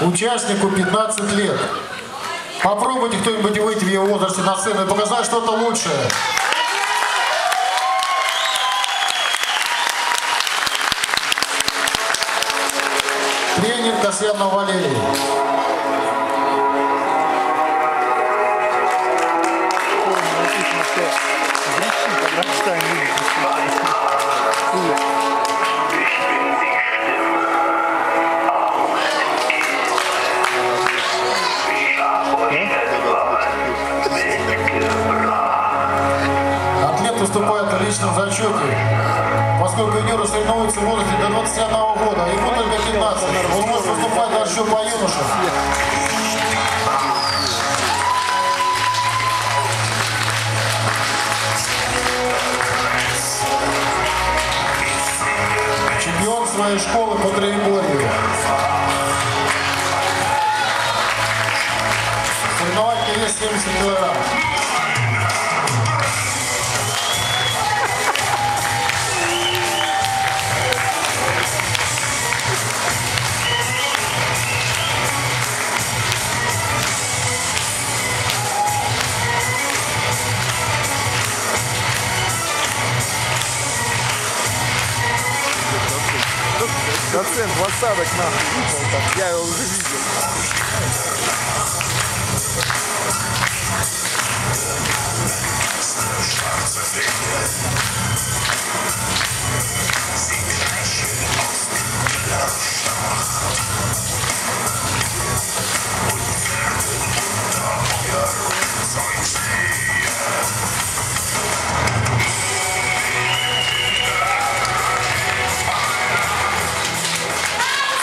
Участнику 15 лет. Попробуйте кто-нибудь выйти в его возрасте на сцену и показать что-то лучшее. Тренер Касьянов Валерий. Выступает в личном зачете. Поскольку юниоры соревнуются в возрасте до 21 года, ему только 15. Он может выступать дальше по юношам. Чемпион своей школы по троеборью. Соревновательный вес 70 килограмм. Доцент в осадок нахуй выпал я его уже видел.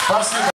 Спасибо.